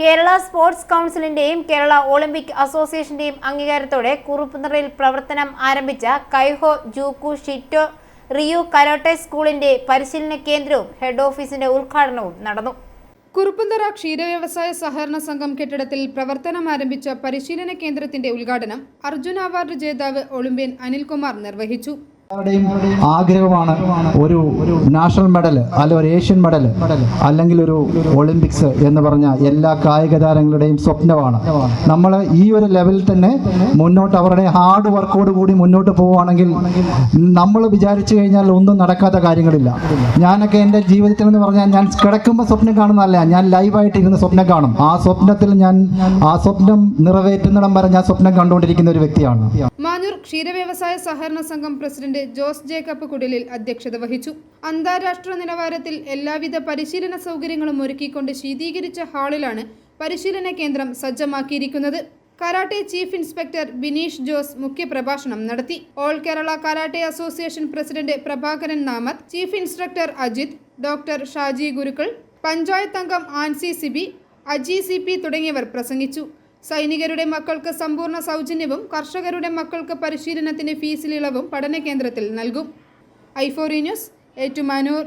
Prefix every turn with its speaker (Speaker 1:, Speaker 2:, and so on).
Speaker 1: Kerala sports കൗൺസിലിന്റെയും Kerala Olympic അസോസിയേഷന്റെയും അംഗീകാരത്തോടെ കുറുപ്പുനിറയിൽ പ്രവർത്തനം ആരംഭിച്ച കൈഹോ ജൂക്കു ഷിറ്റോ റിയു കരോട്ടെ സ്കൂളിന്റെ പരിശീലന കേന്ദ്രവും ഹെഡ് ഓഫീസിന്റെ ഉദ്ഘാടനവും നടന്നു.
Speaker 2: കുറുപ്പന്തറ ക്ഷീരവ്യവസായ സഹകരണ സംഘം കെട്ടിടത്തിൽ പ്രവർത്തനം ആരംഭിച്ച പരിശീലന കേന്ദ്രത്തിന്റെ ഉദ്ഘാടനം അർജുന അവാർഡ് ജേതാവ് ഒളിമ്പ്യൻ അനിൽകുമാർ നിർവഹിച്ചു.
Speaker 3: എല്ലാവരുടെയും ആഗ്രഹമാണ് ഒരു നാഷണൽ മെഡൽ അല്ല ഒരു ഏഷ്യൻ മെഡൽ അല്ലെങ്കിൽ ഒരു ഒളിമ്പിക്സ് എന്ന് പറഞ്ഞ എല്ലാ കായിക താരങ്ങളുടെയും സ്വപ്നമാണ്. നമ്മൾ ഈ ഒരു ലെവലിൽ തന്നെ മുന്നോട്ട് അവരുടെ ഹാർഡ് വർക്കോട് കൂടി മുന്നോട്ട് പോവുകയാണെങ്കിൽ നമ്മൾ വിചാരിച്ചു കഴിഞ്ഞാൽ ഒന്നും നടക്കാത്ത കാര്യങ്ങളില്ല. ഞാനൊക്കെ എന്റെ ജീവിതത്തിൽ എന്ന് പറഞ്ഞാൽ ഞാൻ കിടക്കുമ്പോൾ സ്വപ്നം കാണുന്നതല്ല ഞാൻ ലൈവായിട്ട് ഇരുന്ന് സ്വപ്നം കാണും. ആ സ്വപ്നത്തിൽ ഞാൻ ആ സ്വപ്നം നിറവേറ്റുന്നിടം വരെ ഞാൻ സ്വപ്നം കണ്ടുകൊണ്ടിരിക്കുന്ന ഒരു വ്യക്തിയാണ്.
Speaker 2: ക്ഷീരവ്യവസായ സഹകരണ സംഘം പ്രസിഡന്റ് ജോസ് ജേക്കബ് കുടിലിൽ അധ്യക്ഷത വഹിച്ചു. അന്താരാഷ്ട്ര നിലവാരത്തിൽ എല്ലാവിധ പരിശീലന സൗകര്യങ്ങളും ഒരുക്കിക്കൊണ്ട് ശീതീകരിച്ച ഹാളിലാണ് പരിശീലന കേന്ദ്രം സജ്ജമാക്കിയിരിക്കുന്നത്. Karate chief inspector Bineesh Jose മുഖ്യപ്രഭാഷണം നടത്തി. All Kerala karate association president Prabhakaran Namath chief instructor Ajith doctor Shaji ഗുരുക്കൾ പഞ്ചായത്ത് അംഗം ആൻസി സിബി അജി സി തുടങ്ങിയവർ പ്രസംഗിച്ചു. സൈനികരുടെ മക്കൾക്ക് സമ്പൂർണ സൗജന്യവും കർഷകരുടെ മക്കൾക്ക് പരിശീലനത്തിന് ഫീസിൽ ഇളവും പഠന കേന്ദ്രത്തിൽ നൽകും. ഐഫോറി ന്യൂസ് ഏറ്റുമാനൂർ.